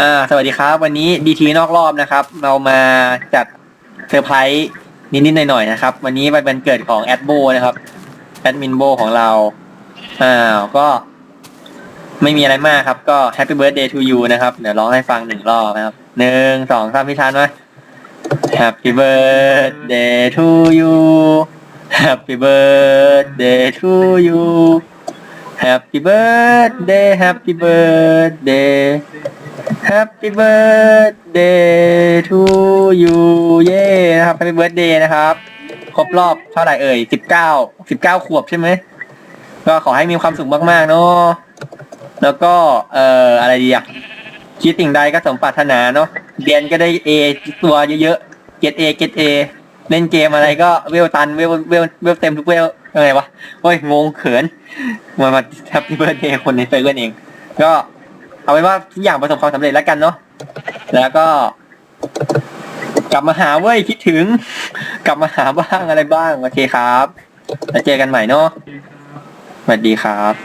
อ่าสวัสดีครับ วันนี้ดีทีนอกรอบนะครับ เรามาจัดเซอร์ไพรส์นิดๆหน่อยๆนะครับ วันนี้เป็นวันเกิดของแอดโบนะครับแอดมินโบของเราอ้าวก็ไม่มีอะไรมากครับ ก็ Happy Birthday to you นะครับ เดี๋ยวร้องให้ฟังหนึ่งรอบนะครับหนึ่งสองสามพี่ชันไหม Happy birthday to you Happy birthday to you Happy birthday Happy birthday Happy birthday to you เย้นะครับ Happy birthday นะครับ ครบรอบเท่าไหร่เอ่ยสิบเก้าสิบเก้าขวบใช่ไหม ก็ขอให้มีความสุขมาก ๆ เนาะแล้วก็เอ่ออะไรดีอะคิดสิ่งใดก็สมปรารถนาเนาะเรียนก็ได้เอตัวเยอะๆเก็ตเอเกตเอเล่นเกมอะไรก็เวลตันเวลเวลเวลเต็มทุกเวล อะไรวะเฮ้ยงงเขินมามาแฮปปี้เบิร์ดเดย์คนในเซอร์กันเอง ก็เอาไว้ว่าทุกอย่างประสบความสำเร็จแล้วกันเนาะแล้วก็ กลับมาหาเว้ยคิดถึง กลับมาหาบ้างอะไรบ้าง โอเคครับ แล้วเจอกันใหม่เนาะสวัสดีครับ